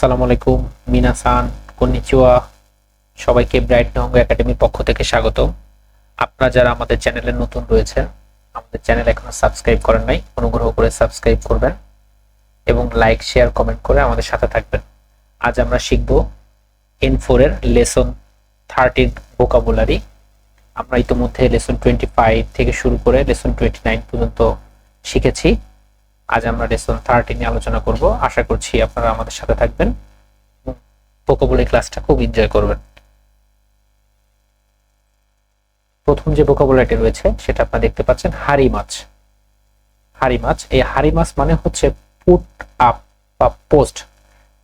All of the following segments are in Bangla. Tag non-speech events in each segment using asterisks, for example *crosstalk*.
আসসালামু আলাইকুম মিনাসান কন্নিচুয়া সবাইকে ব্রাইট নঙ্গ একাডেমির পক্ষ থেকে স্বাগত। আপনারা যারা আমাদের চ্যানেলে নতুন রয়েছে আমাদের চ্যানেল এখনও সাবস্ক্রাইব করেন নাই, অনুগ্রহ করে সাবস্ক্রাইব করবেন এবং লাইক, শেয়ার, কমেন্ট করে আমাদের সাথে থাকবেন। আজ আমরা শিখব এন ফোর এর লেসন থার্টির ভোকাবুলারি। আমরা ইতিমধ্যে লেসন টোয়েন্টি ফাইভ থেকে শুরু করে লেসন টোয়েন্টি নাইন পর্যন্ত শিখেছি। আজ আমরা লেসন থার্টি নিয়ে আলোচনা করব। আশা করছি আপনারা আমাদের সাথে থাকবেন। ভোকাবুলারি ক্লাসটা খুব এনজয় করবেন। প্রথম যে ভোকাবুলারিটি রয়েছে, সেটা আপনারা দেখতে পাচ্ছেন, হাড়ি মাছ। হাড়ি মাছ, এই হাড়ি মাছ মানে হচ্ছে পুট আপ বা পোস্ট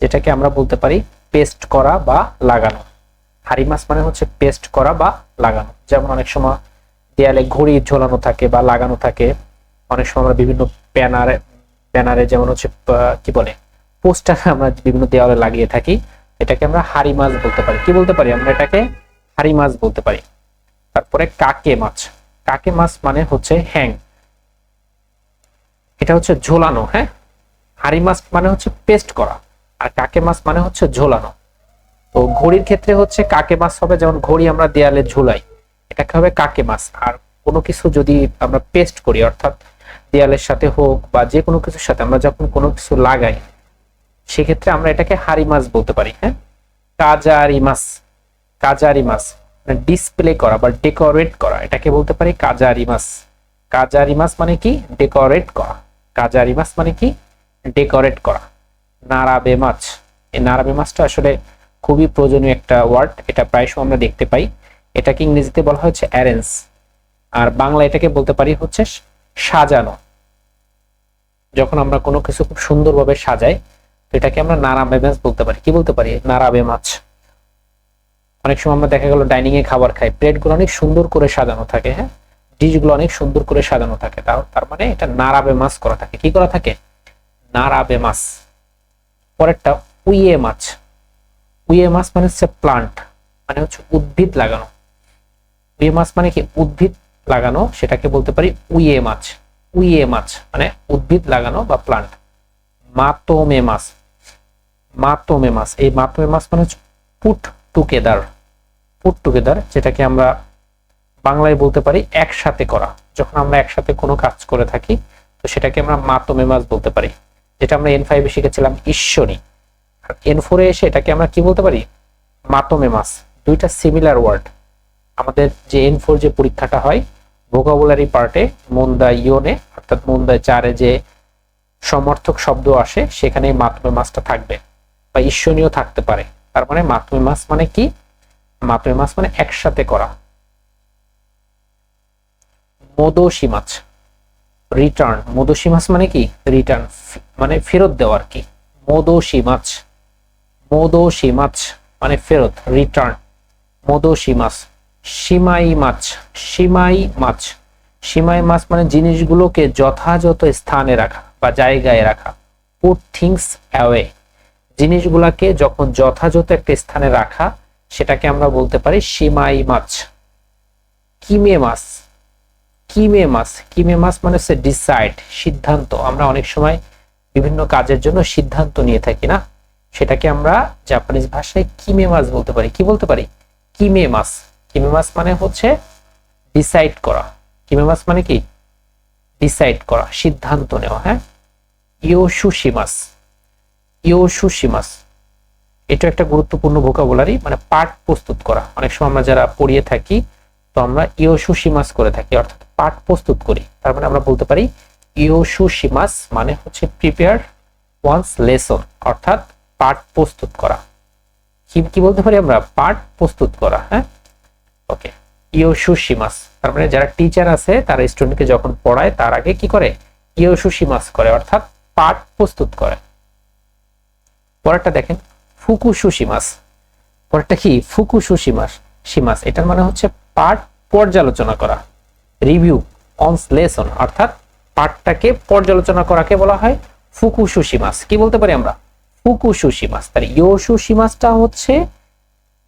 যেটাকে আমরা বলতে পারি পেস্ট করা বা লাগানো। হাড়ি মাছ মানে হচ্ছে পেস্ট করা বা লাগানো। যেমন অনেক সময় দেয়ালে ঘড়ি ঝোলানো থাকে বা লাগানো থাকে। অনেক সময় আমরা বিভিন্ন ব্যানারে ব্যানারে যেমন হচ্ছে কি বলে, পোস্টার আমরা বিভিন্ন দেওয়ালে লাগিয়ে থাকি, এটাকে আমরা হাড়ি মাছ বলতে পারি। কি বলতে পারি? আমরা এটাকে হাড়ি মাছ বলতে পারি। তারপরে কাকে মাছ? কাকে মাছ মানে হচ্ছে হ্যাং। এটা হচ্ছে ঝোলানো হ্যাঁ? হাড়ি মাছ মানে হচ্ছে পেস্ট করা, আর কাকে মাছ মানে হচ্ছে ঝোলানো। তো ঘড়ির ক্ষেত্রে হচ্ছে কাকে মাছ হবে, যেমন ঘড়ি আমরা দেয়ালে ঝুলাই, এটাকে হবে কাকে মাছ। আর কোনো কিছু যদি আমরা পেস্ট করি, অর্থাৎ দেয়ালের সাথে হোক বা যে কোনো কিছুর সাথে আমরা যখন কোনো কিছু লাগাই, সেক্ষেত্রে আমরা এটাকে হাড়ি মাছ বলতে পারি হ্যাঁ? কাজারি মাছ কাজারি মাছ ডিসপ্লে করা বা ডেকোরেট করা, এটাকে বলতে পারি কাজারি মাছ। কাজারি মাছ মানে কি? ডেকোরেট করা। কাজারি মাছ মানে কি? ডেকোরেট করা। নারাবে মাছ। এই নারাবে মাছটা আসলে খুবই প্রয়োজনীয় একটা ওয়ার্ড এটা প্রায় সময় আমরা দেখতে পাই। এটাকে ইংরেজিতে বলা হচ্ছে অ্যারেঞ্জ আর বাংলা এটাকে বলতে পারি হচ্ছে সাজানো। যখন আমরা কোনো কিছু খুব সুন্দরভাবে সাজাই এটাকে আমরা নারাবে মাছ বলতে পারি। কি বলতে পারি? নারাবে মাছ। অনেক সময় আমরা দেখা গেল ডাইনিং এ খাবার খাই। প্লেটগুলো অনেক সুন্দর করে সাজানো থাকে হ্যাঁ? ডিশগুলো অনেক সুন্দর করে সাজানো থাকে। তার মানে এটা নারাবে মাছ করা থাকে। কি করা থাকে? নারাবে মাছ। পরেরটা উইয়ে মাছ। উইয়ে মাছ মানে হচ্ছে প্লান্ট মানে হচ্ছে উদ্ভিদ লাগানো। উইয়ে মাছ মানে কি? উদ্ভিদ লাগানো, সেটাকে বলতে পারি উইয়ে মাছ। উইয়ে মাছ মানে উদ্ভিদ লাগানো বা প্লান্ট মাতোমে মাছ। মাতোমে মাছ। এই মাতোমে মাছ মানে পুট টুগেদার পুট টুগেদার যেটাকে আমরা বাংলায় বলতে পারি একসাথে করা। যখন আমরা একসাথে কোনো কাজ করে থাকি, তো সেটাকে আমরা মাতোমে মাছ বলতে পারি। যেটা আমরা এন ফাইভে শিখেছিলাম ঈশ্বরী। আর এন ফোরে এসে এটাকে আমরা কি বলতে পারি? মাতোমে মাছ। দুইটা সিমিলার ওয়ার্ড আমাদের যে এন ফোর যে পরীক্ষাটা হয় ভোকাবুলারি পার্টে মন্দা ইয়নে, অর্থাৎ মন্দা চারে যে সমর্থক শব্দ আসে সেখানে মাতমে মাছটা থাকবে, বা ঈশ্বনীয় থাকতে পারে। তার মানে মাতমে মাছ মানে কি? মাতমে মাছ মানে একসাথে করা। মদোশি মাছ রিটার্ন মদোশি মাছ মানে কি? রিটার্ন মানে ফেরত দেওয়ার কি। মদোশি মাছ মদোশি মাছ মানে ফেরত রিটার্ন মদোশি মাছ। সীমাই মাছ সীমাই মাছ। সীমাই মাছ মানে জিনিসগুলোকে যথাযথ স্থানে রাখা বা জায়গায় রাখা। পুট থিংস অ্যাওয়ে জিনিসগুলাকে যখন যথাযথ একটা স্থানে রাখা, সেটাকে আমরা বলতে পারি সীমাই মাছ। কিমে মাছ। কিমে মাছ। কিমে মাছ মানে হচ্ছে ডিসাইড সিদ্ধান্ত। আমরা অনেক সময় বিভিন্ন কাজের জন্য সিদ্ধান্ত নিয়ে থাকি না। সেটাকে আমরা জাপানিজ ভাষায় কিমে মাছ বলতে পারি। কি বলতে পারি? কিমে মাছ। কিমে মাছ মানে হচ্ছে ডিসাইড করা। কিমে মাছ মানে কি? ডিসাইড করা, সিদ্ধান্ত নেওয়া হ্যাঁ? ইয়োসুশি মাছ। এটা একটা গুরুত্বপূর্ণ ভোকাবুলারি মানে পাঠ প্রস্তুত করা। অনেক সময় আমরা যারা পড়িয়ে থাকি, তো আমরা ইয়োসুশি মাছ করে থাকি, অর্থাৎ পাঠ প্রস্তুত করি। তার মানে আমরা বলতে পারি ইয়োসুশি মাছ মানে হচ্ছে প্রিপেয়ার ওয়ান্স লেসন অর্থাৎ পাঠ প্রস্তুত করা। কি কি বলতে পারি আমরা? পাঠ প্রস্তুত করা হ্যাঁ? ওকে ইয়োসুশিমাস তার মানে যারা টিচার আছে, তারা স্টুডেন্টকে যখন পড়ায়, তার আগে কি করে? ইয়োসুশিমাস করে, অর্থাৎ পাঠ প্রস্তুত করে। পরেরটা দেখেন ফুকুসুশিমাস পরেরটা কি? ফুকুসুশিমাস সীমাস এটার মানে হচ্ছে পাঠ পর্যালোচনা করা। রিভিউ অনস লেসন অর্থাৎ পাঠটাকে পর্যালোচনা করাকে বলা হয় ফুকু ফুকুসুশিমাস কি বলতে পারি আমরা? ফুকু ফুকুসুশিমাস তার ইয়োসুশিমাসটা হচ্ছে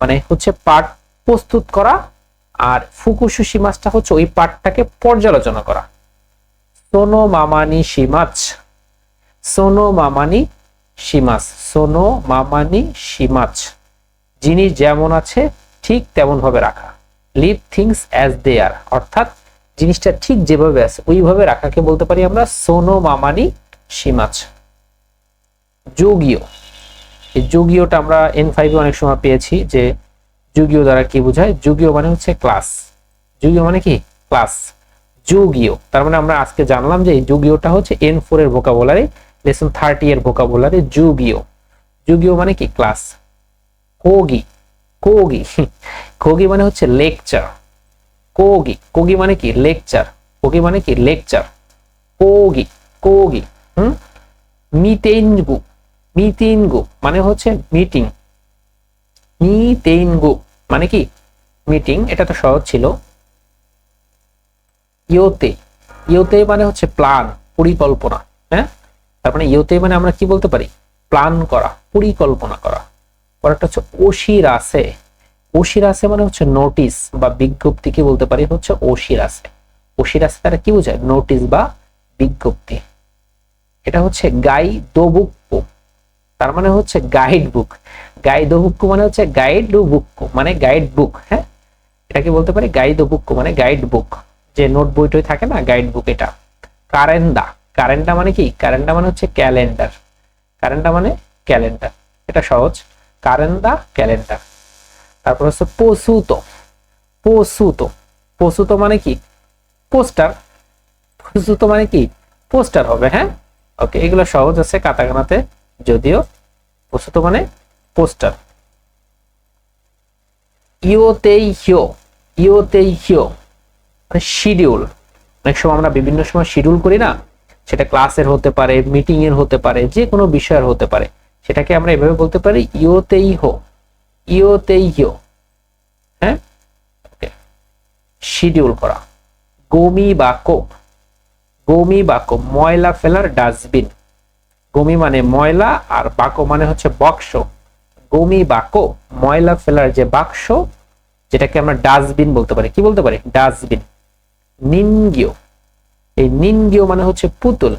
মানে হচ্ছে পাঠ প্রস্তুত করা আর ফুকুসুশি মাছটা হচ্ছে ওই পাঠটাকে পর্যালোচনা করা। সোনো মামানি শিমাচ সোনো মামানি শিমাস সোনো মামানি শিমাচ জিনিস যেমন আছে, ঠিক তেমন ভাবে রাখা। Leave things as they are অর্থাৎ জিনিসটা ঠিক যেভাবে আছে, ওইভাবে রাখাকে বলতে পারি আমরা সোনো মামানি শিমাচ যোগীয়। এই যোগীয়টা আমরা এন ফাইভে অনেক সময় পেয়েছি যে যুগীয় দ্বারা কি বোঝায়? যুগীয় মানে হচ্ছে ক্লাস যুগীয় মানে কি? ক্লাস যুগীয়। তার মানে আমরা আজকে জানলাম যে যুগীয়টা হচ্ছে এন ফোর এর ভোকাবুলারি লেসন থার্টি এর ভোকাবুলারি যুগীয়। যুগীয় মানে কি? ক্লাস কোগি। কোগি। কোগি মানে হচ্ছে লেকচার কোগি। কোগি মানে কি? লেকচার কোগি মানে কি? লেকচার কোগি। কোগি। হুম? মিতেনগু। মিতিনগু মানে হচ্ছে মিটিং মিতেনগু। মানে কি? মিটিং এটা তো সহজ ছিল। ইয়োতে ইয়োতে মানে হচ্ছে প্ল্যান পরিকল্পনা হ্যাঁ? তার মানে ইয়োতে মানে আমরা কি বলতে পারি? প্ল্যান করা, পরিকল্পনা করা। পরেরটা হচ্ছে ওশিরাসে। ওশিরাসে মানে হচ্ছে নোটিশ বা বিজ্ঞপ্তি কি বলতে পারি? হচ্ছে ওশিরাসে। ওশিরাসে তারা কি বোঝায়? নোটিশ বা বিজ্ঞপ্তি। এটা হচ্ছে গাই দোবুক্কু তার মানে হচ্ছে গাইড বুক গাইড বুক মানে হচ্ছে গাইড বুক মানে গাইড বুক হ্যাঁ? এটাকে বলতে পারি গাইড বুক মানে গাইড বুক যে নোট বইটই থাকে না গাইড বুক এটা। কারেন্ডা কারেন্ডা মানে কি? কারেন্ডা মানে হচ্ছে ক্যালেন্ডার কারেন্ডা মানে ক্যালেন্ডার এটা সহজ। কারেন্ডা ক্যালেন্ডার তারপর হচ্ছে পশুতো পশুতো পশুতো মানে কি? পোস্টার। পশুতো মানে কি? পোস্টার হবে হ্যাঁ? ওকে এগুলো সহজ আছে কাতাকানাতে যদিও পশুতো মানে পোস্টার। ইওতেই হিও ইওতেই হিও মানে শিডিউল। অনেক সময় আমরা বিভিন্ন সময় শিডিউল করি না, সেটা ক্লাসের হতে পারে মিটিং এর হতে পারে, যে কোনো বিষয়ের হতে পারে। সেটাকে আমরা এভাবে বলতে পারি ইওতেই হো ইওতেই হিও হ্যাঁ? শিডিউল করা। গমি বাক্য গমি বাক্য ময়লা ফেলার ডাস্টবিন। গমি মানে ময়লা আর বাক্য মানে হচ্ছে বক্স। গমি বাক্য ময়লা ফেলার যে বাক্স, যেটাকে আমরা ডাস্টবিন বলতে পারি। কি বলতে পারি? ডাস্টবিন। নিনগিও। এই নিনগিও মানে হচ্ছে পুতুল।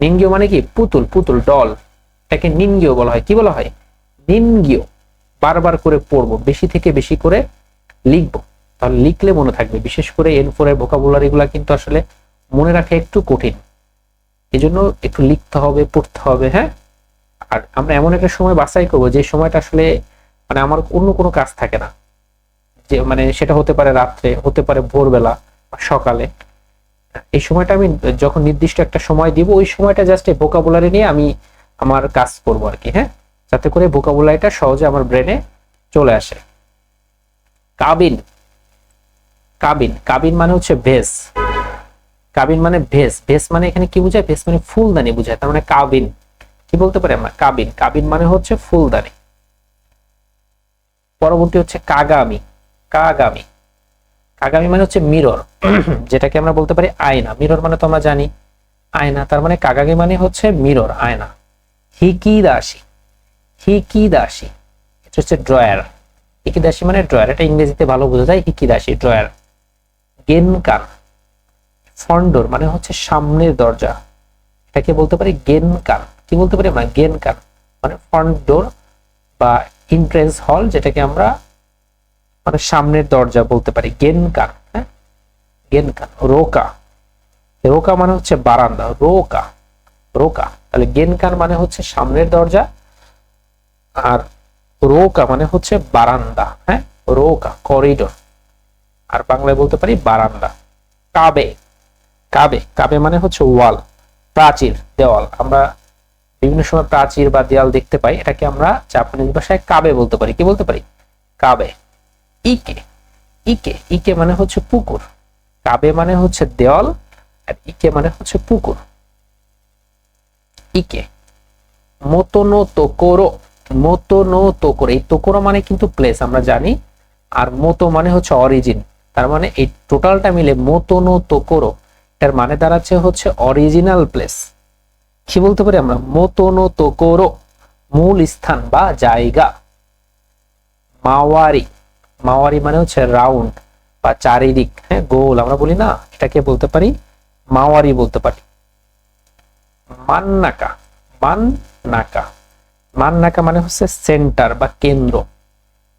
নিনগিও মানে কি? পুতুল পুতুল, ডল। এটাকে নিনগিও বলা হয়। কি বলা হয়? নিনগিও। বারবার করে পড়ব, বেশি থেকে বেশি করে লিখব। তাহলে লিখলে মনে থাকবে। বিশেষ করে এন ফোর এর ভোকাবুলারি গুলা কিন্তু আসলে মনে রাখা একটু কঠিন। এই জন্য একটু লিখতে হবে, পড়তে হবে হ্যাঁ? আর আমরা এমন একটা সময় বাছাই করব যে সময়টা আসলে মানে আমার অন্য কোনো কাজ থাকে না। যে মানে সেটা হতে পারে রাত্রে, হতে পারে ভোরবেলা সকালে। এই সময়টা আমি যখন নির্দিষ্ট একটা সময় দিব, ওই সময়টা জাস্ট এই ভোকাবুলারি নিয়ে আমি আমার কাজ করব আর কি হ্যাঁ? যাতে করে ভোকাবুলারিটা সহজে আমার ব্রেনে চলে আসে। কাবিন। কাবিন। কাবিন মানে হচ্ছে ভেস। কাবিন মানে ভেস। ভেস মানে এখানে কি বোঝায়? ভেস মানে ফুলদানি বোঝায়। তার মানে কাবিন। কি বলতে পারি আমরা? কাবিন। কাবিন মানে হচ্ছে ফুলদানি। পরবর্তী হচ্ছে কাগামি। কাগামি। কাগামি মানে হচ্ছে মিরর। *clears throat* যেটাকে আমরা বলতে পারি আয়না। মিরর মানে তো আমরা জানি আয়না। তার মানে কাগামি মানে হচ্ছে মিরর, আয়না। হিকিদাসি। হিকিদাসি। এটা হচ্ছে ড্রয়ার। হিকিদাসি মানে ড্রয়ার। এটা ইংরেজিতে ভালো বোঝা যায় হিকিদাসি, ড্রয়ার। গেনকান ফন্ডোর মানে হচ্ছে সামনের দরজা। এটাকে বলতে পারি গেনকান কি বলতে পারি আমরা? গেনকান মানে ফ্রন্ট ডোর বা এন্ট্রেন্স হল যেটাকে আমরা মানে সামনের দরজা বলতে পারি। গেনকান হ্যাঁ? গেনকান রোকা। রোকা মানে হচ্ছে বারান্দা, রোকা রোকা। তাহলে গেনকান মানে হচ্ছে সামনের দরজা আর রোকা মানে হচ্ছে বারান্দা হ্যাঁ? রোকা করিডোর আর বাংলায় বলতে পারি বারান্দা। কাবে কাবে কাবে মানে হচ্ছে ওয়াল প্রাচীর, দেওয়াল। আমরা বিভিন্ন সময় প্রাচীর বা দেয়াল দেখতে পাই, এটাকে আমরা জাপানিজ ভাষায় কাবে বলতে পারি। কি বলতে পারি? কাবে। ইকে। ইকে। ইকে মানে হচ্ছে পুকুর। কাবে মানে হচ্ছে দেওয়াল আর ইকে মানে হচ্ছে পুকুর। ইকে। মতনো তোকোরো মতনো তোকোরো এই তোকোরো মানে কিন্তু প্লেস আমরা জানি। আর মতো মানে হচ্ছে অরিজিন তার মানে এই টোটালটা মিলে মতনো তোকোরো এটার মানে দাঁড়াচ্ছে হচ্ছে অরিজিনাল প্লেস কি বলতে পারি আমরা? মতনো তোকোরো মূল স্থান বা জায়গা। মাওয়ারি। মাওয়ারি মানে হচ্ছে রাউন্ড বা চারিদিক। হ্যাঁ গোল। আমরা বলি না, এটাকে বলতে পারি মাওয়ারি বলতে পারি। মান্নাকা। মান নাকা মানে হচ্ছে সেন্টার বা কেন্দ্র।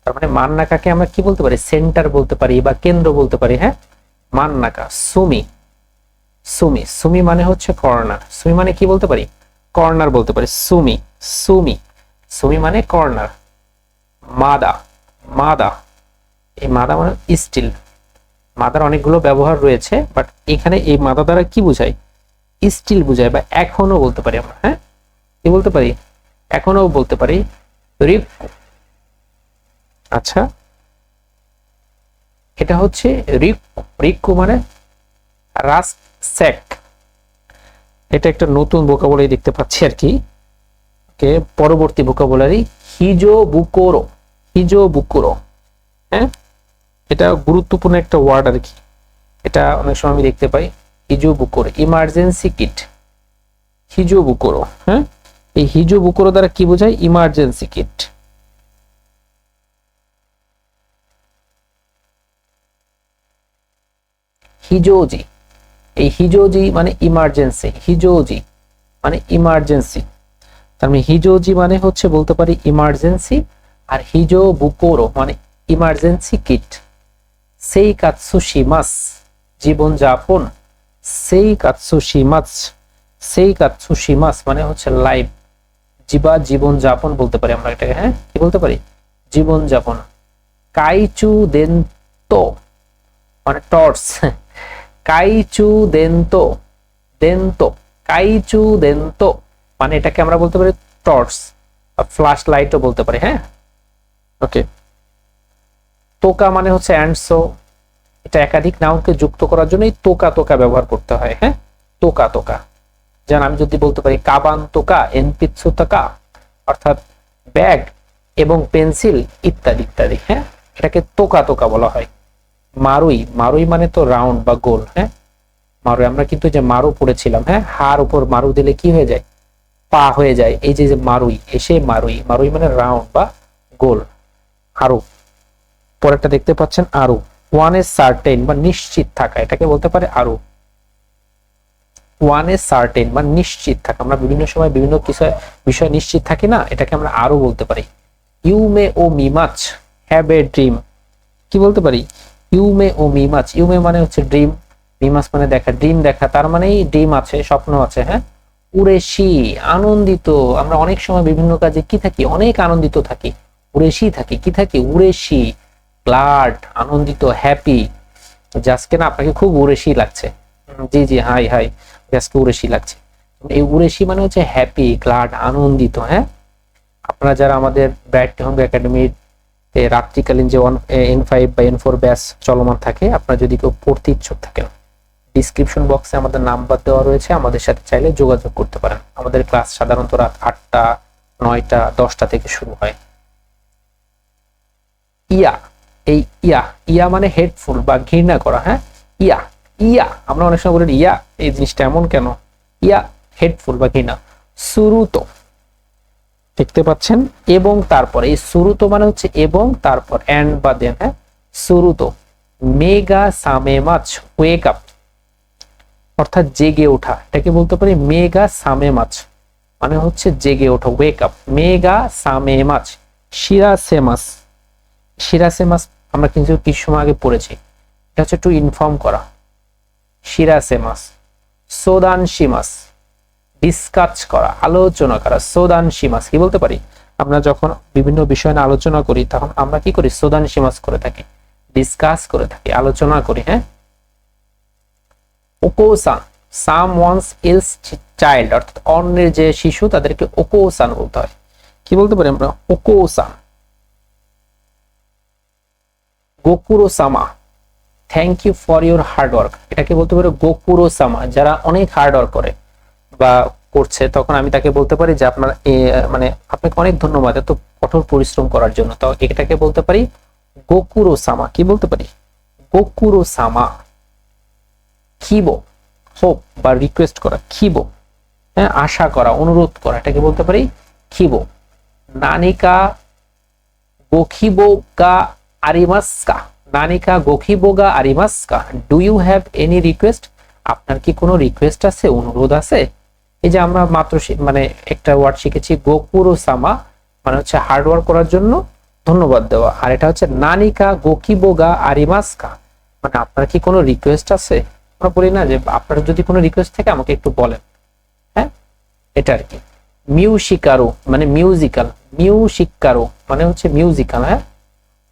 তার মানে মান্নাকাকে আমরা কি বলতে পারি? সেন্টার বলতে পারি বা কেন্দ্র বলতে পারি। হ্যাঁ মান্নাকা। সুমি। সুমি সুমি মানে হচ্ছে কর্নার। সুমি মানে কি বলতে পারি? কর্নার বলতে পারি। সুমি সুমি। সুমি মানে কর্নার। মাদা মাদা। এই মাদা মানে স্টিল। মাদার অনেকগুলো ব্যবহার রয়েছে বাট এখানে এই মাদা দ্বারা কি বোঝায় স্টিল বোঝায় বা এখনও বলতে পারি আমরা হ্যাঁ? কি বলতে পারি? এখনও বলতে পারি রিপ আচ্ছা এটা হচ্ছে রিক রিক্কু মানে রাস স্যাক এটা একটা নতুন ভোকাবুলারি দেখতে পাচ্ছি আর কি। ওকে, পরবর্তী ভোকাবুলারি হিজো বুকোরো হিজো বুকোরো হ্যাঁ? এটা গুরুত্বপূর্ণ একটা ওয়ার্ড আর কি। এটা অনেক সময় আমি দেখতে পাই। হিজো বুকোরো ইমার্জেন্সি কিট হিজো বুকোরো হ্যাঁ? এই হিজো বুকোরো দ্বারা কি বোঝায়? ইমার্জেন্সি কিট হিজোজি এই হিজোজি মানে ইমার্জেন্সি হিজোজি মানে ইমার্জেন্সি তার মানে হিজোজি মানে হচ্ছে বলতে পারি ইমার্জেন্সি আর হিজো বুকোরো মানে ইমার্জেন্সি কিট সেই কাৎসুশিমাস জীবনযাপন সেই কাৎসুশিমাস সেই কাৎসুশিমাস মানে হচ্ছে লাইফ জীবা জীবনযাপন বলতে পারি আমরা এটাকে হ্যাঁ? কি বলতে পারি? জীবনযাপন কাইচু দেন্ত মানে টর্চ কাইচু দেন্ত। দেন্ত। কাইচু দেন্ত। মানে এটাকে আমরা বলতে পারি টর্চ বা ফ্ল্যাশ লাইটও বলতে পারি হ্যাঁ? ওকে। তোকা মানে হচ্ছে অ্যান্ডসো। এটা একাধিক নাউনকে যুক্ত করার জন্য এই তোকা তোকা ব্যবহার করতে হয় হ্যাঁ? তোকা তোকা যেমন আমি যদি বলতে পারি কাবান তোকা এনপিৎসু তোকা অর্থাৎ ব্যাগ এবং পেন্সিল, ইত্যাদি ইত্যাদি হ্যাঁ? এটাকে তোকা তোকা বলা হয়। মারুই মারুই মানে তো রাউন্ড বা গোল হ্যাঁ? মারুই, আমরা কিন্তু যে মারু পড়েছিলাম হ্যাঁ? হার উপর মারু দিলে কি হয়ে যায়? পা হয়ে যায়। এই যে মারুই, এসে মারুই মারুই মানে রাউন্ড বা গোল। আরও, পরেরটা দেখতে পাচ্ছেন, আরও। ওয়ান এ সার্টেন বা নিশ্চিত থাকা, এটাকে বলতে পারে আরও। ওয়ান এ সার্টেন বা নিশ্চিত থাকা। আমরা বিভিন্ন সময় বিভিন্ন কিছু, বিষয় নিশ্চিত থাকি না, এটাকে আমরা আরও বলতে পারি। ইউ মে ও মিমাচ হ্যাভ এ ড্রিম কি বলতে পারি? ইউমে ও মিমাচ ইউমে মানে হচ্ছে ড্রিম। মিমাস মানে দেখা, ড্রিম দেখা, তার মানেই ড্রিম আছে, স্বপ্ন আছে হ্যাঁ? উড়েশি আনন্দিত। আমরা অনেক সময় বিভিন্ন কাজে কি থাকি? অনেক আনন্দিত থাকি। উড়েশি থাকি। কি থাকি? উড়েশি গ্লাড, আনন্দিত, হ্যাপি। জাস্টকে না আপনাকে খুব উরেশি লাগছে। জি জি, হাই হাই। জাস্টকে উড়েশি লাগছে। এই উড়েশি মানে হচ্ছে হ্যাপি, গ্লাড, আনন্দিত হ্যাঁ? আপনারা যারা আমাদের ব্রাইট হোম একাডেমির রাত্রিকালীন যে ওয়ান এন ফাইভ বা এন ফোর ব্যাস চলমান থাকে, আপনারা যদি কেউ পড়তে ইচ্ছুক থাকেন ডিসক্রিপশন বক্সে আমাদের নাম্বার দেওয়া রয়েছে, আমাদের সাথে চাইলে যোগাযোগ করতে পারেন। আমাদের ক্লাস সাধারণত রাত আটটা, নয়টা, দশটা থেকে শুরু হয়। ইয়া, এই ইয়া ইয়া মানে হেডফুল বা ঘৃণা করা হ্যাঁ? ইয়া ইয়া, আমরা অনেক সময় বলি, ইয়া, এই জিনিসটা এমন কেন? ইয়া হেডফুল বা ঘৃণা। শুরুতো দেখতে পাচ্ছেন, এবং তারপর এই শুরুতো মানে হচ্ছে এবং, তারপর এন্ড বা দেন হ্যাঁ? শুরুতো মেগা সামে মাছ ওয়েক আপ অর্থাৎ জেগে ওঠা। এটাকে বলতে পারি মেগা সামে মাছ। মানে হচ্ছে জেগে ওঠা ওয়েক আপ মেগা সামে মাছ, শিরাসে মাছ। শিরাসে মাছ আমরা কিন্তু কিছু সময় আগে পড়েছি। এটা হচ্ছে একটু ইনফর্ম করা। শিরাসে মাছ। সোদানশি মাছ। ডিসকাস করা, আলোচনা করা, সোদান সীমাস, কি বলতে পারি? আমরা যখন বিভিন্ন বিষয় নিয়ে আলোচনা করি, তখন আমরা কি করি? সোদান সীমাস করে থাকি ডিসকাস করে থাকি, আলোচনা করি হ্যাঁ? ওকোসান সাম ওয়ান্স ইলস চাইল্ড অর্থাৎ অন্যের যে শিশু, তাদেরকে ওকোসান বলতে হয়। কি বলতে পারি আমরা? ওকোসান গোকুরো সামা thank you for your hard work এটাকে বলতে পারি গোকুরো সামা যারা অনেক হার্ড ওয়ার্ক করে। বা করছে, তখন আমি তাকে বলতে পারি যে আপনার মানে আপনাকে অনেক ধন্যবাদ এত কঠোর পরিশ্রম করার জন্য। তো এটাকে বলতে পারি গোকুরো সামা কি বলতে পারি? গোকুরো সামা খিবো হোপ বা রিকোয়েস্ট করা খিবো হ্যাঁ আশা করা, অনুরোধ করা, এটাকে বলতে পারি খিবো নানিকা গোখিবো গা আরিমাস্কা। নানিকা গোখিবো গা আরিমাস্কা। Do you have any request আপনার কি কোনো রিকোয়েস্ট আছে, অনুরোধ আছে? এই যে আমরা মাত্র মানে একটা ওয়ার্ড শিখেছি গোকুরো সামা মানে হচ্ছে হার্ড ওয়ার্ক করার জন্য ধন্যবাদ দেওয়া। আর এটা হচ্ছে নানিকা গোকি গোকিবোগা আরিমাসকা। মানে আপনার কি কোনো রিকোয়েস্ট আছে? আমরা বলি না যে আপনার যদি কোনো রিকোয়েস্ট থাকে, আমাকে একটু বলেন। হ্যাঁ? এটা আর কি। মিউজিকারো মানে মিউজিক্যাল মিউজিকারো মানে হচ্ছে মিউজিক্যাল হ্যাঁ?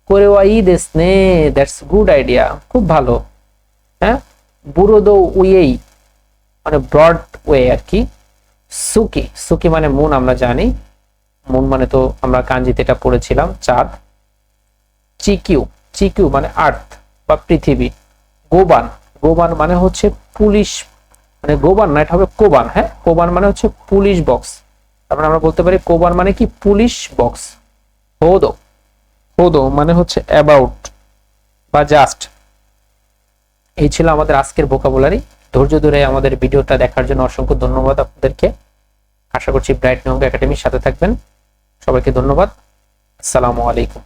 কোরেওয়াই দেসনে দ্যাটস গুড আইডিয়া খুব ভালো। হ্যাঁ? বুড়োদো উইয়েই মানে ব্রড ওয়ে আর কি। সুকি। সুকি মানে মুন আমরা জানি। মুন মানে তো আমরা কাঞ্জিতে এটা পড়েছিলাম, চাঁদ। চিকিউ। চিকিউ মানে আর্থ বা পৃথিবী। গোবান। গোবান মানে হচ্ছে পুলিশ মানে গোবান না, এটা হবে কোবান হ্যাঁ? কোবান মানে হচ্ছে পুলিশ বক্স। তারপরে আমরা বলতে পারি কোবান মানে কি? Police box. হোদো। হোদো মানে হচ্ছে অ্যাবাউট বা জাস্ট এই ছিল আমাদের আজকের ভোকাবুলারি ধৈর্য ধরে আমাদের ভিডিওটা দেখার জন্য অসংখ্য ধন্যবাদ আপনাদেরকে। আশা করছি ব্রাইট নঙ্গ একাডেমির সাথে থাকবেন। সবাইকে ধন্যবাদ। আসসালামু আলাইকুম।